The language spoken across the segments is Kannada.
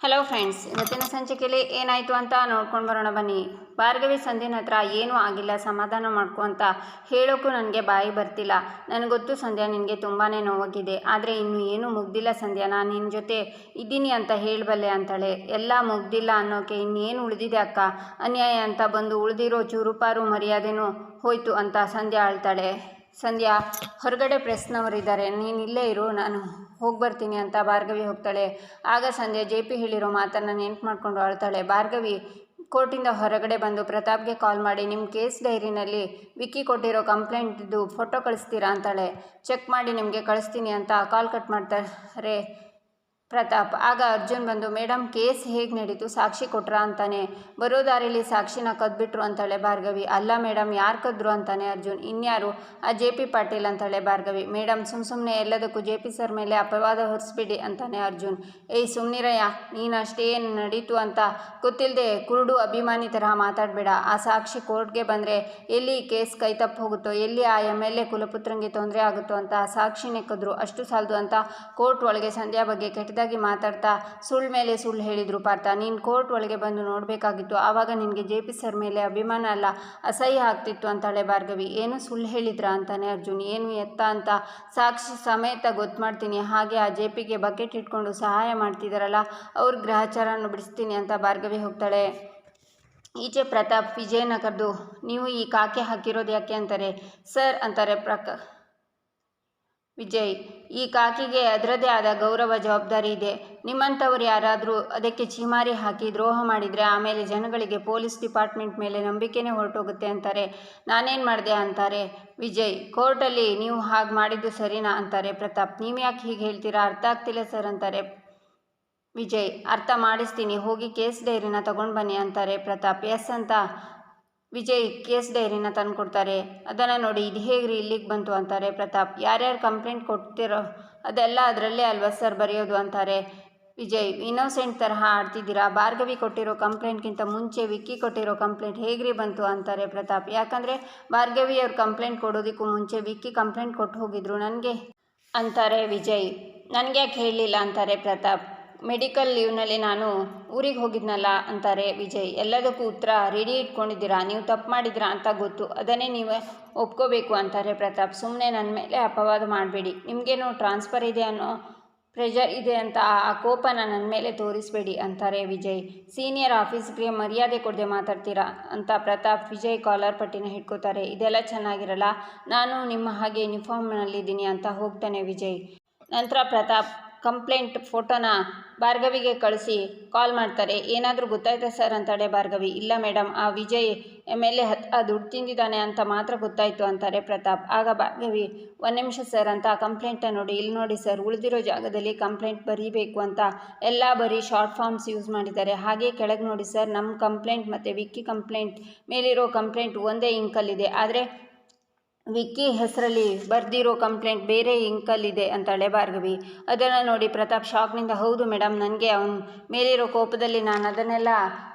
ಹಲೋ ಫ್ರೆಂಡ್ಸ್ ಇವತ್ತಿನ ಸಂಚಿಕೆಯಲ್ಲಿ ಏನಾಯಿತು ಅಂತ ನೋಡ್ಕೊಂಡು ಬರೋಣ ಬನ್ನಿ. ಭಾರ್ಗವಿ ಸಂಧ್ಯನ ಹತ್ರ ಏನೂ ಆಗಿಲ್ಲ, ಸಮಾಧಾನ ಮಾಡ್ಕೊ ಅಂತ ಹೇಳೋಕ್ಕೂ ನನಗೆ ಬಾಯಿ ಬರ್ತಿಲ್ಲ. ನನಗೊತ್ತು ಸಂಧ್ಯಾ ನಿನಗೆ ತುಂಬಾ ನೋವಾಗಿದೆ. ಆದರೆ ಇನ್ನು ಏನೂ ಮುಗ್ದಿಲ್ಲ ಸಂಧ್ಯಾ, ನಾನು ನಿನ್ನ ಜೊತೆ ಇದ್ದೀನಿ ಅಂತ ಹೇಳಬಲ್ಲೆ ಅಂತಾಳೆ. ಎಲ್ಲ ಮುಗ್ದಿಲ್ಲ ಅನ್ನೋಕೆ ಇನ್ನೇನು ಉಳಿದಿದೆ ಅಕ್ಕ? ಅನ್ಯಾಯ ಅಂತ ಬಂದು ಉಳಿದಿರೋ ಚೂರುಪಾರು ಮರ್ಯಾದೆನೂ ಹೋಯ್ತು ಅಂತ ಸಂಧ್ಯಾ ಆಳ್ತಾಳೆ ಸಂಧ್ಯಾ, ಹೊರಗಡೆ ಪ್ರೆಸ್ನವರಿದ್ದಾರೆ ನೀನು ಇಲ್ಲೇ ಇರು, ನಾನು ಹೋಗಿ ಬರ್ತೀನಿ ಅಂತ ಭಾರ್ಗವಿ ಹೋಗ್ತಾಳೆ. ಆಗ ಸಂಧ್ಯಾ ಜೆ ಪಿ ಹೇಳಿರೋ ಮಾತನ್ನು ನೆನ್ಪು ಮಾಡ್ಕೊಂಡು ಅಳ್ತಾಳೆ. ಭಾರ್ಗವಿ, ಕೋರ್ಟಿಂದ ಹೊರಗಡೆ ಬಂದು ಪ್ರತಾಪ್ಗೆ ಕಾಲ್ ಮಾಡಿ ನಿಮ್ಮ ಕೇಸ್ ಡೈರಿನಲ್ಲಿ ವಿಕ್ಕಿ ಕೊಟ್ಟಿರೋ ಕಂಪ್ಲೇಂಟ್ದು ಫೋಟೋ ಕಳಿಸ್ತೀರಾ ಅಂತಾಳೆ. ಚೆಕ್ ಮಾಡಿ ನಿಮಗೆ ಕಳಿಸ್ತೀನಿ ಅಂತ ಕಾಲ್ ಕಟ್ ಮಾಡ್ತಾರೆ ಪ್ರತಾಪ್, ಆಗ ಅರ್ಜುನ್ ಬಂದು ಮೇಡಮ್ ಕೇಸ್ ಹೇಗೆ ನಡೀತು? ಸಾಕ್ಷಿ ಕೊಟ್ರಾ ಅಂತಾನೆ. ಬರೋ ದಾರಿಲಿ ಸಾಕ್ಷಿನ ಕದ್ಬಿಟ್ರು ಅಂತಾಳೆ ಭಾರ್ಗವಿ. ಅಲ್ಲ ಮೇಡಮ್ ಯಾರು ಕದ್ರು ಅಂತಾನೆ ಅರ್ಜುನ್. ಇನ್ಯಾರು? ಆ ಜೆ ಪಿ ಪಾಟೀಲ್ ಅಂತಾಳೆ ಭಾರ್ಗವಿ. ಮೇಡಮ್ ಸುಮ್ ಸುಮ್ಮನೆ ಎಲ್ಲದಕ್ಕೂ ಜೆ ಪಿ ಸರ್ ಮೇಲೆ ಅಪವಾದ ಹೊರಿಸ್ಬಿಡಿ ಅಂತಾನೆ ಅರ್ಜುನ್. ಏಯ್ ಸುಮ್ಮನಿರಯ್ಯ ನೀನು ಅಷ್ಟೇನು ನಡೀತು ಅಂತ ಗೊತ್ತಿಲ್ಲದೆ ಕುರುಡು ಅಭಿಮಾನಿ ತರಹ ಮಾತಾಡಬೇಡ. ಆ ಸಾಕ್ಷಿ ಕೋರ್ಟ್ಗೆ ಬಂದರೆ ಎಲ್ಲಿ ಕೇಸ್ ಕೈ ತಪ್ಪು ಹೋಗುತ್ತೋ, ಎಲ್ಲಿ ಆ ಎಂ ಎಲ್ ಎ ಕುಲಪುತ್ರಂಗೆ ತೊಂದರೆ ಆಗುತ್ತೋ ಅಂತ ಸಾಕ್ಷಿನೇ ಕದ್ರು. ಅಷ್ಟು ಸಾಲದು ಅಂತ ಕೋರ್ಟ್ ಒಳಗೆ ಸಂಧ್ಯಾ ಬಗ್ಗೆ ಕೆಟ್ಟದಾಗಿ ಮಾತಾಡ್ತಾ ಸುಳ್ಳು ಮೇಲೆ ಸುಳ್ಳು ಹೇಳಿದರು ಪಾರ್ಥ. ನೀನು ಕೋರ್ಟ್ ಒಳಗೆ ಬಂದು ನೋಡಬೇಕಾಗಿತ್ತು. ಆವಾಗ ನಿನಗೆ ಜೆ ಪಿ ಸರ್ ಮೇಲೆ ಅಭಿಮಾನ ಅಲ್ಲ, ಅಸಹ್ಯ ಆಗ್ತಿತ್ತು ಅಂತಾಳೆ ಭಾರ್ಗವಿ. ಏನು ಸುಳ್ಳು ಹೇಳಿದ್ರಾ ಅಂತಾನೆ ಅರ್ಜುನ್. ಏನು ಎತ್ತ ಅಂತ ಸಾಕ್ಷಿ ಸಮೇತ ಗೊತ್ತು ಮಾಡ್ತೀನಿ ಹಾಗೆ ಆ ಜೆ ಪಿಗೆ ಬಕೆಟ್ ಇಟ್ಕೊಂಡು ಸಹಾಯ ಮಾಡ್ತಿದ್ದಾರಲ್ಲ ಅವ್ರ ಗ್ರಹಚಾರನ್ನು ಬಿಡಿಸ್ತೀನಿ ಅಂತ ಭಾರ್ಗವಿ ಹೋಗ್ತಾಳೆ. ಈಚೆ ಪ್ರತಾಪ್ ವಿಜಯನ ಕರೆದು ನೀವು ಈ ಕಾಕೆ ಹಾಕಿರೋದು ಯಾಕೆ? ಅಂತಾರೆ. ಸರ್, ಅಂತಾರೆ ಪ್ರಕ ವಿಜಯ್, ಈ ಕಾಕಿಗೆ ಅದರದೇ ಆದ ಗೌರವ ಜವಾಬ್ದಾರಿ ಇದೆ. ನಿಮ್ಮಂಥವ್ರು ಯಾರಾದರೂ ಅದಕ್ಕೆ ಚೀಮಾರಿ ಹಾಕಿ ದ್ರೋಹ ಮಾಡಿದರೆ ಆಮೇಲೆ ಜನಗಳಿಗೆ ಪೊಲೀಸ್ ಡಿಪಾರ್ಟ್ಮೆಂಟ್ ಮೇಲೆ ನಂಬಿಕೆನೇ ಹೊರಟೋಗುತ್ತೆ ಅಂತಾರೆ. ನಾನೇನು ಮಾಡಿದೆ ಅಂತಾರೆ, ವಿಜಯ್, ಕೋರ್ಟಲ್ಲಿ ನೀವು ಹಾಗೆ ಮಾಡಿದ್ದು ಸರಿನಾ ಅಂತಾರೆ ಪ್ರತಾಪ್. ನೀವು ಯಾಕೆ ಹೀಗೆ ಹೇಳ್ತೀರಾ? ಅರ್ಥ ಆಗ್ತಿಲ್ಲ ಸರ್ ಅಂತಾರೆ. ವಿಜಯ್, ಅರ್ಥ ಮಾಡಿಸ್ತೀನಿ, ಹೋಗಿ ಕೇಸ್ ಡೈರಿನ ತಗೊಂಡು ಬನ್ನಿ ಅಂತಾರೆ ಪ್ರತಾಪ್. ಎಸ್ ಅಂತ ವಿಜಯ್ ಕೇಸ್ ಡೈರಿನ ತಂದುಕೊಡ್ತಾರೆ. ಅದನ್ನು ನೋಡಿ ಇದು ಹೇಗೆ ರೀ ಇಲ್ಲಿಗೆ ಬಂತು ಅಂತಾರೆ ಪ್ರತಾಪ್. ಯಾರ್ಯಾರು ಕಂಪ್ಲೇಂಟ್ ಕೊಡ್ತಿರೋ ಅದೆಲ್ಲ ಅದರಲ್ಲೇ ಅಲ್ವಾ ಸರ್ ಬರೆಯೋದು ಅಂತಾರೆ. ವಿಜಯ್, ಇನ್ನೋಸೆಂಟ್ ತರಹ ಆಡ್ತಿದ್ದೀರಾ? ಭಾರ್ಗವಿ ಕೊಟ್ಟಿರೋ ಕಂಪ್ಲೇಂಟ್ಗಿಂತ ಮುಂಚೆ ವಿಕ್ಕಿ ಕೊಟ್ಟಿರೋ ಕಂಪ್ಲೇಂಟ್ ಹೇಗ್ರಿ ಬಂತು? ಅಂತಾರೆ ಪ್ರತಾಪ್. ಯಾಕಂದರೆ ಭಾರ್ಗವಿ ಅವ್ರು ಕಂಪ್ಲೇಂಟ್ ಕೊಡೋದಕ್ಕೂ ಮುಂಚೆ ವಿಕ್ಕಿ ಕಂಪ್ಲೇಂಟ್ ಕೊಟ್ಟು ಹೋಗಿದ್ರು ನನಗೆ ಅಂತಾರೆ ವಿಜಯ್. ನನಗೆ ಯಾಕೆ ಹೇಳಲಿಲ್ಲ ಅಂತಾರೆ ಪ್ರತಾಪ್. ಮೆಡಿಕಲ್ ಲೀವ್ನಲ್ಲಿ ನಾನು ಊರಿಗೆ ಹೋಗಿದ್ನಲ್ಲ ಅಂತಾರೆ ವಿಜಯ್, ಎಲ್ಲದಕ್ಕೂ ಉತ್ತರ, ರೆಡಿ ಇಟ್ಕೊಂಡಿದ್ದೀರಾ, ನೀವು ತಪ್ಪು ಮಾಡಿದ್ರಾ ಅಂತ ಗೊತ್ತು, ಅದನ್ನೇ ನೀವೇ ಒಪ್ಕೋಬೇಕು ಅಂತಾರೆ ಪ್ರತಾಪ್ ಸುಮ್ಮನೆ ನನ್ನ ಮೇಲೆ ಅಪವಾದ ಮಾಡಬೇಡಿ, ನಿಮಗೇನು ಟ್ರಾನ್ಸ್ಫರ್ ಇದೆ ಅನ್ನೋ ಪ್ರೆಷರ್ ಇದೆ ಅಂತ ಆ ಕೋಪನ ನನ್ನ ಮೇಲೆ ತೋರಿಸಬೇಡಿ ಅಂತಾರೆ ವಿಜಯ್ ಸೀನಿಯರ್ ಆಫೀಸ್ಗೆ ಮರ್ಯಾದೆ ಕೊಡದೆ ಮಾತಾಡ್ತೀರಾ ಅಂತ ಪ್ರತಾಪ್ ವಿಜಯ್ ಕಾಲರ್ ಪಟ್ಟಿನ ಹಿಡ್ಕೋತಾರೆ, ಇದೆಲ್ಲ ಚೆನ್ನಾಗಿರಲ್ಲ, ನಾನು ನಿಮ್ಮ ಹಾಗೆ ಯೂನಿಫಾರ್ಮ್ನಲ್ಲಿದ್ದೀನಿ ಅಂತ ಹೋಗ್ತಾನೆ ವಿಜಯ್. ನಂತರ ಪ್ರತಾಪ್ ಕಂಪ್ಲೇಂಟ್ ಫೋಟೋನ ಭಾರ್ಗವಿಗೆ ಕಳಿಸಿ ಕಾಲ್ ಮಾಡ್ತಾರೆ. ಏನಾದರೂ ಗೊತ್ತಾಯ್ತಾ ಸರ್ ಅಂತಾಳೆ ಭಾರ್ಗವಿ. ಇಲ್ಲ ಮೇಡಮ್ ಆ ವಿಜಯ್ ಎಂ ಎಲ್ ಎ ಹತ್ತು ದುಡ್ಡು ತಿಂದಿದ್ದಾನೆ ಅಂತ ಮಾತ್ರ ಗೊತ್ತಾಯಿತು ಅಂತಾರೆ ಪ್ರತಾಪ್. ಆಗ ಭಾರ್ಗವಿ, ಒಂದು ನಿಮಿಷ ಸರ್ ಅಂತ ಆ ನೋಡಿ ಇಲ್ಲಿ ನೋಡಿ ಸರ್, ಉಳಿದಿರೋ ಜಾಗದಲ್ಲಿ ಕಂಪ್ಲೇಂಟ್ ಬರೀಬೇಕು ಅಂತ ಎಲ್ಲ ಬರೀ ಶಾರ್ಟ್ ಫಾರ್ಮ್ಸ್ ಯೂಸ್ ಮಾಡಿದ್ದಾರೆ. ಹಾಗೆ ಕೆಳಗೆ ನೋಡಿ ಸರ್ ನಮ್ಮ ಕಂಪ್ಲೇಂಟ್ ಮತ್ತು ವಿಕ್ಕಿ ಕಂಪ್ಲೇಂಟ್ ಮೇಲಿರೋ ಕಂಪ್ಲೇಂಟ್ ಒಂದೇ ಇಂಕಲ್ಲಿದೆ. ಆದರೆ ವಿಕ್ಕಿ ಹೆಸರಲ್ಲಿ ಬರ್ದಿರೋ ಕಂಪ್ಲೇಂಟ್ ಬೇರೆ ಇಂಕಲ್ಲಿದೆ ಅಂತಾಳೆ ಭಾರ್ಗವಿ. ಅದನ್ನು ನೋಡಿ ಪ್ರತಾಪ್ ಶಾಕ್ನಿಂದ ಹೌದು ಮೇಡಮ್ ನನಗೆ ಅವನ ಮೇಲಿರೋ ಕೋಪದಲ್ಲಿ ನಾನು ಅದನ್ನೆಲ್ಲ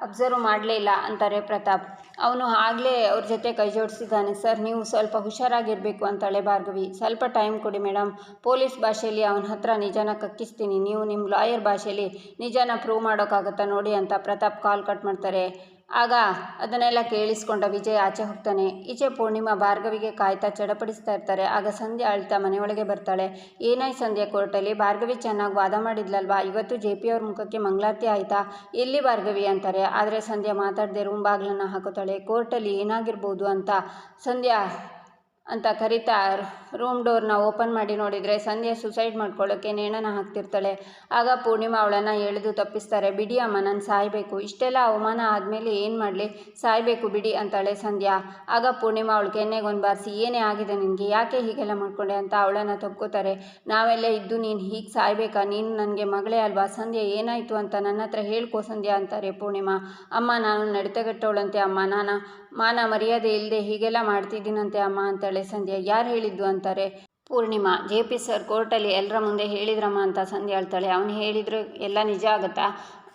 ಅಬ್ಸರ್ವ್ ಮಾಡಲೇ ಇಲ್ಲ, ಅಂತಾರೆ ಪ್ರತಾಪ್. ಅವನು ಆಗಲೇ ಅವ್ರ ಜೊತೆ ಕೈ ಜೋಡಿಸಿದ್ದಾನೆ ಸರ್, ನೀವು ಸ್ವಲ್ಪ ಹುಷಾರಾಗಿರಬೇಕು ಅಂತಾಳೆ ಭಾರ್ಗವಿ. ಸ್ವಲ್ಪ ಟೈಮ್ ಕೊಡಿ ಮೇಡಮ್ ಪೊಲೀಸ್ ಭಾಷೆಯಲ್ಲಿ ಅವನ ಹತ್ರ ನಿಜಾನ ಕಕ್ಕಿಸ್ತೀನಿ, ನೀವು ನಿಮ್ಮ ಲಾಯರ್ ಭಾಷೆಯಲ್ಲಿ ನಿಜಾನ ಪ್ರೂವ್ ಮಾಡೋಕ್ಕಾಗತ್ತಾ ನೋಡಿ, ಅಂತ ಪ್ರತಾಪ್ ಕಾಲ್ ಕಟ್ ಮಾಡ್ತಾರೆ. ಆಗ ಅದನ್ನೆಲ್ಲ ಕೇಳಿಸ್ಕೊಂಡ ವಿಜಯ್ ಆಚೆ ಹೋಗ್ತಾನೆ. ಈಚೆ ಪೂರ್ಣಿಮಾ ಭಾರ್ಗವಿಗೆ ಕಾಯ್ತಾ ಚಡಪಡಿಸ್ತಾ ಇರ್ತಾರೆ. ಆಗ ಸಂಧ್ಯಾ ಅಳ್ತಾ ಮನೆಯೊಳಗೆ ಬರ್ತಾಳೆ. ಏನಾಯ್ತು ಸಂಧ್ಯಾ ಕೋರ್ಟಲ್ಲಿ, ಭಾರ್ಗವಿ ಚೆನ್ನಾಗಿ ವಾದ ಮಾಡಿದ್ಲಲ್ವಾ? ಇವತ್ತು ಜೆ ಪಿ ಅವ್ರ ಮುಖಕ್ಕೆ ಮಂಗಳಾರತಿ ಆಯಿತಾ? ಎಲ್ಲಿ ಭಾರ್ಗವಿ ಅಂತಾರೆ. ಆದರೆ ಸಂಧ್ಯಾ ಮಾತಾಡದೆ ರೂಮ್ ಬಾಗಿಲನ್ನು ಹಾಕೋತಾಳೆ ಕೋರ್ಟಲ್ಲಿ ಏನಾಗಿರ್ಬೋದು ಅಂತ ಸಂಧ್ಯಾ ಅಂತ ಕರಿತಾ ರೂಮ್ ಡೋರ್ನ ಓಪನ್ ಮಾಡಿ ನೋಡಿದರೆ ಸಂಧ್ಯಾ ಸುಸೈಡ್ ಮಾಡ್ಕೊಳ್ಳೋಕ್ಕೆ ನೇಣನ ಹಾಕ್ತಿರ್ತಾಳೆ. ಆಗ ಪೂರ್ಣಿಮಾ ಅವಳನ್ನು ಎಳೆದು ತಪ್ಪಿಸ್ತಾರೆ. ಬಿಡಿ ಅಮ್ಮ, ನಾನು ಸಾಯಬೇಕು. ಇಷ್ಟೆಲ್ಲ ಅವಮಾನ ಆದಮೇಲೆ ಏನು ಮಾಡಲಿ? ಸಾಯಬೇಕು ಬಿಡಿ, ಅಂತಾಳೆ ಸಂಧ್ಯಾ. ಆಗ ಪೂರ್ಣಿಮಾ ಅವಳು ಕೆನ್ನೆಗೊಂದು ಬಾರಿಸಿ, ಏನೇ ಆಗಿದೆ ನಿನಗೆ? ಯಾಕೆ ಹೀಗೆಲ್ಲ ಮಾಡ್ಕೊಂಡೆ? ಅಂತ ಅವಳನ್ನು ತಪ್ಕೋತಾರೆ ನಾವೆಲ್ಲ ಇದ್ದು ನೀನು ಹೀಗೆ ಸಾಯ್ಬೇಕಾ? ನೀನು ನನಗೆ ಮಗಳೇ ಅಲ್ವಾ? ಸಂಧ್ಯಾ, ಏನಾಯಿತು ಅಂತ ನನ್ನ ಹತ್ರ ಹೇಳ್ಕೋ ಸಂಧ್ಯಾ, ಅಂತಾರೆ ಪೂರ್ಣಿಮಾ. ಅಮ್ಮ, ನಾನು ನಡತೆಗಟ್ಟವಳಂತೆ ಅಮ್ಮ, ನಾನು ಮಾನ ಮರ್ಯಾದೆ ಇಲ್ಲದೆ ಹೀಗೆಲ್ಲ ಮಾಡ್ತಿದ್ದೀನಂತೆ ಅಮ್ಮ ಅಂತೇಳಿ ಸಂಧ್ಯಾ. ಯಾರು ಹೇಳಿದ್ದು ಅಂತಾರೆ? ಪೂರ್ಣಿಮಾ. ಜೆ ಪಿ ಸರ್ ಕೋರ್ಟಲ್ಲಿ ಎಲ್ಲರ ಮುಂದೆ ಹೇಳಿದ್ರಮ್ಮ ಅಂತ ಸಂಧ್ಯಾ ಹೇಳ್ತಾಳೆ. ಅವನು ಹೇಳಿದ್ರು ಎಲ್ಲ ನಿಜ ಆಗುತ್ತಾ?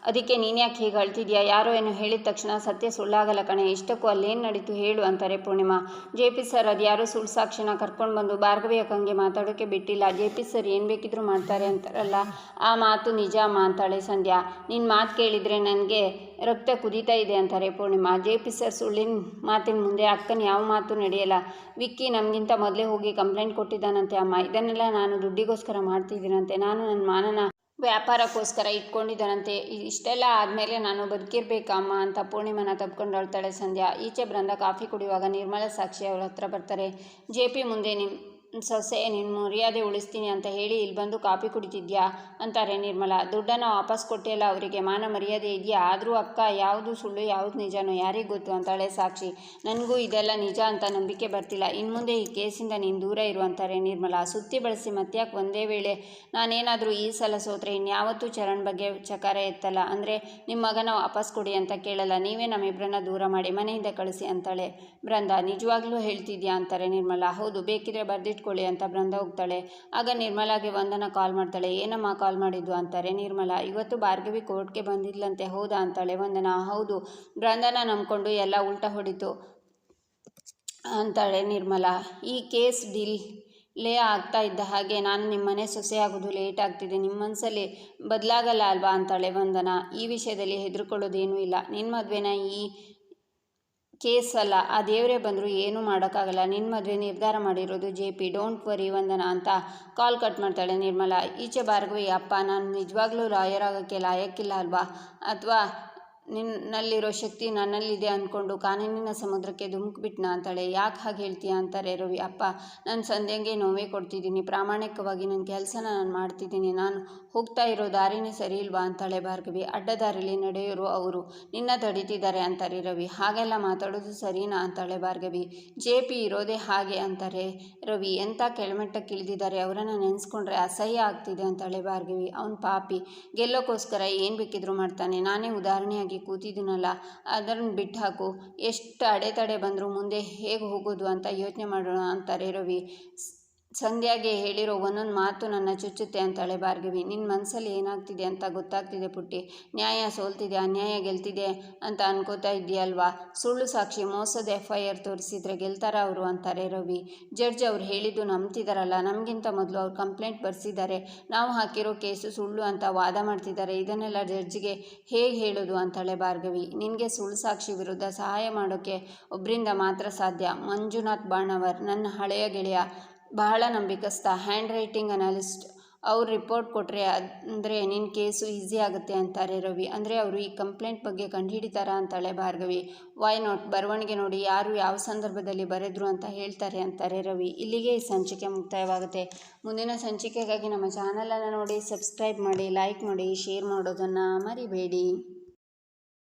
ಅದಕ್ಕೆ ನೀನು ಯಾಕೆ ಹೀಗೆ ಅಳ್ತಿದ್ಯಾ? ಯಾರೋ ಏನು ಹೇಳಿದ ತಕ್ಷಣ ಸತ್ಯ ಸುಳ್ಳಾಗಲ್ಲ ಕಣೆ. ಇಷ್ಟಕ್ಕೂ ಅಲ್ಲೇನು ನಡೀತು ಹೇಳು ಅಂತಾರೆ ಪೂರ್ಣಿಮಾ. ಜೆ ಪಿ ಸರ್, ಅದು ಯಾರೋ ಸುಳ್ಳು ಸಾಕ್ಷಿನ ಕರ್ಕೊಂಡು ಬಂದು ಭಾರ್ಗವಿ ಅಕ್ಕಂಗೆ ಮಾತಾಡೋಕ್ಕೆ ಬಿಟ್ಟಿಲ್ಲ. ಜೆ ಪಿ ಸರ್ ಏನು ಬೇಕಿದ್ರು ಮಾಡ್ತಾರೆ ಅಂತಾರಲ್ಲ. ಆ ಮಾತು ನಿಜ ಅಮ್ಮ ಅಂತಾಳೆ ಸಂಧ್ಯಾ. ನಿನ್ನ ಮಾತು ಕೇಳಿದರೆ ನನಗೆ ರಕ್ತ ಕುದೀತಾ ಇದೆ ಅಂತಾರೆ ಪೂರ್ಣಿಮಾ. ಜೆ ಪಿ ಸರ್ ಸುಳ್ಳಿನ ಮಾತಿನ ಮುಂದೆ ಅಕ್ಕನ ಯಾವ ಮಾತು ನಡೆಯಲ್ಲ. ವಿಕ್ಕಿ ನಮಗಿಂತ ಮೊದಲೇ ಹೋಗಿ ಕಂಪ್ಲೇಂಟ್ ಕೊಟ್ಟಿದ್ದಾನಂತೆ ಅಮ್ಮ. ಇದನ್ನೆಲ್ಲ ನಾನು ದುಡ್ಡಿಗೋಸ್ಕರ ಮಾಡ್ತಿದ್ದೀನಂತೆ. ನಾನು ನನ್ನ ಮಾನನ ವ್ಯಾಪಾರಕ್ಕೋಸ್ಕರ ಇಟ್ಕೊಂಡಿದ್ದಾನಂತೆ. ಇಷ್ಟೆಲ್ಲ ಆದಮೇಲೆ ನಾನು ಬದುಕಿರ್ಬೇಕಮ್ಮ ಅಂತ ಪೂರ್ಣಿಮನ ತಪ್ಕೊಂಡು ಅಳ್ತಾಳೆ ಸಂಧ್ಯಾ. ಈಚೆ ಬೃಂದ ಕಾಫಿ ಕುಡಿಯುವಾಗ ನಿರ್ಮಲ ಸಾಕ್ಷಿ ಅವಳ ಹತ್ರ ಬರ್ತಾರೆ. ಜೆ ಪಿ ಮುಂದೆ ನಿಮ್ಮ ಸೊಸೆ ನಿನ್ನ ಮರ್ಯಾದೆ ಉಳಿಸ್ತೀನಿ ಅಂತ ಹೇಳಿ ಇಲ್ಲಿ ಬಂದು ಕಾಫಿ ಕುಡಿತಿದ್ಯಾ? ಅಂತಾರೆ ನಿರ್ಮಲ. ದುಡ್ಡನ್ನು ವಾಪಸ್ ಕೊಟ್ಟಿಲ್ಲ ಅವರಿಗೆ ಮಾನ ಮರ್ಯಾದೆ ಇದೆಯಾ? ಆದರೂ ಅಕ್ಕ, ಯಾವುದು ಸುಳ್ಳು, ಯಾವುದು ನಿಜನೋ ಯಾರಿಗೆ ಗೊತ್ತು ಅಂತಾಳೆ ಸಾಕ್ಷಿ. ನನಗೂ ಇದೆಲ್ಲ ನಿಜ ಅಂತ ನಂಬಿಕೆ ಬರ್ತಿಲ್ಲ. ಇನ್ನು ಮುಂದೆ ಈ ಕೇಸಿಂದ ನೀನು ದೂರ ಇರು ಅಂತಾರೆ ನಿರ್ಮಲ. ಸುತ್ತಿ ಬಳಸಿ ಮತ್ತ್ಯಾಕೆ ಒಂದೇ ವೇಳೆ, ನಾನೇನಾದರೂ ಈ ಸಲ ಸೋತ್ರೆ ಇನ್ಯಾವತ್ತೂ ಚರಣ್ ಬಗ್ಗೆ ಚಕಾರ ಎತ್ತಲ್ಲ. ಅಂದರೆ ನಿಮ್ಮ ಮಗನ ವಾಪಸ್ ಕೊಡಿ ಅಂತ ಕೇಳಲ್ಲ. ನೀವೇ ನಮ್ಮಿಬ್ಬರನ್ನ ದೂರ ಮಾಡಿ ಮನೆಯಿಂದ ಕಳಿಸಿ ಅಂತಾಳೆ. ಬೃಂದ ನಿಜವಾಗ್ಲೂ ಹೇಳ್ತಿದ್ಯಾ? ಅಂತಾರೆ ನಿರ್ಮಲ. ಹೌದು, ಬೇಕಿದ್ರೆ ಬರೆದಿಟ್ಕೊಳ್ಳಿ ಅಂತ ಬೃಂದ ಹೋಗ್ತಾಳೆ. ಆಗ ನಿರ್ಮಲಾಗೆ ವಂದನ ಕಾಲ್ ಮಾಡ್ತಾಳೆ. ಏನಮ್ಮ ಕಾಲ್ ಮಾಡಿದ್ದು ಅಂತಾರೆ. ನಿರ್ಮಲಾ, ಇವತ್ತು ಭಾರ್ಗವಿ ಕೋರ್ಟ್ಗೆ ಬಂದಿದ್ಲಂತೆ, ಹೌದಾ? ಅಂತಾಳೆ. ವಂದನ, ಹೌದು. ಬೃಂದನ ನಂಬ್ಕೊಂಡು ಎಲ್ಲ ಉಲ್ಟಾ ಹೊಡಿತು. ಅಂತಾಳೆ ನಿರ್ಮಲಾ. ಈ ಕೇಸ್ ಡೀಲ್ ಲೇ ಆಗ್ತಾ ಇದ್ದ ಹಾಗೆ ನಾನು ನಿಮ್ಮ ಮನೆ ಸೊಸೆ ಆಗೋದು ಲೇಟ್ ಆಗ್ತಿದೆ. ನಿಮ್ಮ ಮನಸ್ಸಲ್ಲಿ ಬದಲಾಗಲ್ಲ ಅಲ್ವಾ? ಅಂತಾಳೆ ವಂದನ. ಈ ವಿಷಯದಲ್ಲಿ ಹೆದರ್ಕೊಳ್ಳೋದೇನೂ ಇಲ್ಲ. ನಿನ್ನ ಮದುವೆನ ಈ ಕೇಸ್ ಅಲ್ಲ ಆ ದೇವರೇ ಬಂದರೂ ಏನೂ ಮಾಡೋಕ್ಕಾಗಲ್ಲ. ನಿನ್ನ ಮದುವೆ ನಿರ್ಧಾರ ಮಾಡಿರೋದು J P. Don't worry Vandana ಅಂತ ಕಾಲ್ ಕಟ್ ಮಾಡ್ತಾಳೆ ನಿರ್ಮಲ. ಈಚೆ ಭಾರ್ಗವಿ ಅಪ್ಪ, ನಾನು ನಿಜವಾಗ್ಲೂ ಲಾಯರ್ ಆಗೋಕ್ಕೆ ಲಾಯಕ್ಕಿಲ್ಲ ಅಲ್ವಾ? ಅಥವಾ ನಿನ್ನಲ್ಲಿರೋ ಶಕ್ತಿ ನನ್ನಲ್ಲಿದೆ ಅಂದ್ಕೊಂಡು ಕಾನೂನಿನ ಸಮುದ್ರಕ್ಕೆ ಧುಮುಕ್ಬಿಟ್ನಾ ಅಂತಾಳೆ. ಯಾಕೆ ಹಾಗೆ ಹೇಳ್ತೀಯಾ ಅಂತಾರೆ ರವಿ. ಅಪ್ಪ, ನಾನು ಸಂಧ್ಯಂಗೆ ನೋವೇ ಕೊಡ್ತಿದ್ದೀನಿ. ಪ್ರಾಮಾಣಿಕವಾಗಿ ನನ್ನ ಕೆಲಸನ ನಾನು ಮಾಡ್ತಿದ್ದೀನಿ. ನಾನು ಹೋಗ್ತಾ ಇರೋ ದಾರಿನೇ ಸರಿ ಇಲ್ವಾ? ಅಂತಾಳೆ ಭಾರ್ಗವಿ. ಅಡ್ಡ ದಾರಿಲಿ ನಡೆಯೋರು ಅವರು. ನಿನ್ನ ತಡೀತಿದ್ದಾರೆ ಅಂತಾರೆ ರವಿ. ಹಾಗೆಲ್ಲ ಮಾತಾಡೋದು ಸರಿನಾ? ಅಂತಾಳೆ ಭಾರ್ಗವಿ. ಜೆ ಪಿ ಇರೋದೇ ಹಾಗೆ ಅಂತಾರೆ ರವಿ. ಎಂಥ ಕೆಳಮಟ್ಟಕ್ಕೆ ಇಳಿದಿದ್ದಾರೆ ಅವರನ್ನು ನೆನೆಸ್ಕೊಂಡ್ರೆ ಅಸಹ್ಯ ಆಗ್ತಿದೆ ಅಂತಾಳೆ ಭಾರ್ಗವಿ. ಅವನು ಪಾಪಿ. ಗೆಲ್ಲೋಕ್ಕೋಸ್ಕರ ಏನು ಬೇಕಿದ್ರು ಮಾಡ್ತಾನೆ. ನಾನೇ ಉದಾಹರಣೆಯಾಗಿ ಕೂತಿದ್ದೀನಲ್ಲ ಅದನ್ನು ಬಿಟ್ಟು ಹಾಕು ಎಷ್ಟು ಅಡೆತಡೆ ಬಂದರೂ ಮುಂದೆ ಹೇಗೆ ಹೋಗೋದು ಅಂತ ಯೋಚನೆ ಮಾಡೋಣ ಅಂತಾರೆ ರವಿ. ಸಂಧ್ಯಾಗೆ ಹೇಳಿರೋ ಒಂದೊಂದು ಮಾತು ನನ್ನ ಚುಚ್ಚುತ್ತೆ ಅಂತಾಳೆ ಭಾರ್ಗವಿ. ನಿನ್ನ ಮನಸ್ಸಲ್ಲಿ ಏನಾಗ್ತಿದೆ ಅಂತ ಗೊತ್ತಾಗ್ತಿದೆ ಪುಟ್ಟಿ. ನ್ಯಾಯ ಸೋಲ್ತಿದೆ ಅನ್ಯಾಯ ಗೆಲ್ತಿದೆ ಅಂತ ಅನ್ಕೋತಾ ಇದೆಯಲ್ವಾ ಸುಳ್ಳು ಸಾಕ್ಷಿ ಮೋಸದ ಎಫ್ ಐ ಆರ್ ತೋರಿಸಿದ್ರೆ ಗೆಲ್ತಾರ ಅವರು ಅಂತಾರೆ ರವಿ. ಜಡ್ಜ್ ಅವ್ರು ಹೇಳಿದ್ದು ನಂಬ್ತಿದಾರಲ್ಲ, ನಮಗಿಂತ ಮೊದಲು ಅವ್ರು ಕಂಪ್ಲೇಂಟ್ ಬರ್ಸಿದ್ದಾರೆ ನಾವು ಹಾಕಿರೋ ಕೇಸು ಸುಳ್ಳು ಅಂತ ವಾದ ಮಾಡ್ತಿದ್ದಾರೆ ಇದನ್ನೆಲ್ಲ ಜಡ್ಜ್ಗೆ ಹೇಗೆ ಹೇಳೋದು ಅಂತಾಳೆ ಭಾರ್ಗವಿ. ನಿನಗೆ ಸುಳ್ಳು ಸಾಕ್ಷಿ ವಿರುದ್ಧ ಸಹಾಯ ಮಾಡೋಕ್ಕೆ ಒಬ್ಬರಿಂದ ಮಾತ್ರ ಸಾಧ್ಯ. ಮಂಜುನಾಥ್ ಬಾಣವರ್, ನನ್ನ ಹಳೆಯ ಗೆಳೆಯ. ಬಹಳ ನಂಬಿಕಸ್ಥ. ಹ್ಯಾಂಡ್ ರೈಟಿಂಗ್ ಅನಾಲಿಸ್ಟ್, ಅವ್ರು ರಿಪೋರ್ಟ್ ಕೊಟ್ಟರೆ ಅಂದರೆ ನಿನ್ನ ಕೇಸು ಈಸಿ ಆಗುತ್ತೆ ಅಂತಾರೆ ರವಿ. ಅಂದರೆ ಅವರು ಈ ಕಂಪ್ಲೇಂಟ್ ಬಗ್ಗೆ ಕಂಡುಹಿಡಿತಾರಾ ಅಂತಾಳೆ ಭಾರ್ಗವಿ. ವೈ ನಾಟ್ ಬರವಣಿಗೆ ನೋಡಿ ಯಾರು ಯಾವ ಸಂದರ್ಭದಲ್ಲಿ ಬರೆದ್ರು ಅಂತ ಹೇಳ್ತಾರೆ ಅಂತಾರೆ ರವಿ. ಇಲ್ಲಿಗೆ ಈ ಸಂಚಿಕೆ ಮುಕ್ತಾಯವಾಗುತ್ತೆ. ಮುಂದಿನ ಸಂಚಿಕೆಗಾಗಿ ನಮ್ಮ ಚಾನಲನ್ನು ನೋಡಿ, ಸಬ್ಸ್ಕ್ರೈಬ್ ಮಾಡಿ, ಲೈಕ್ ಮಾಡಿ, ಶೇರ್ ಮಾಡೋದನ್ನು ಮರಿಬೇಡಿ.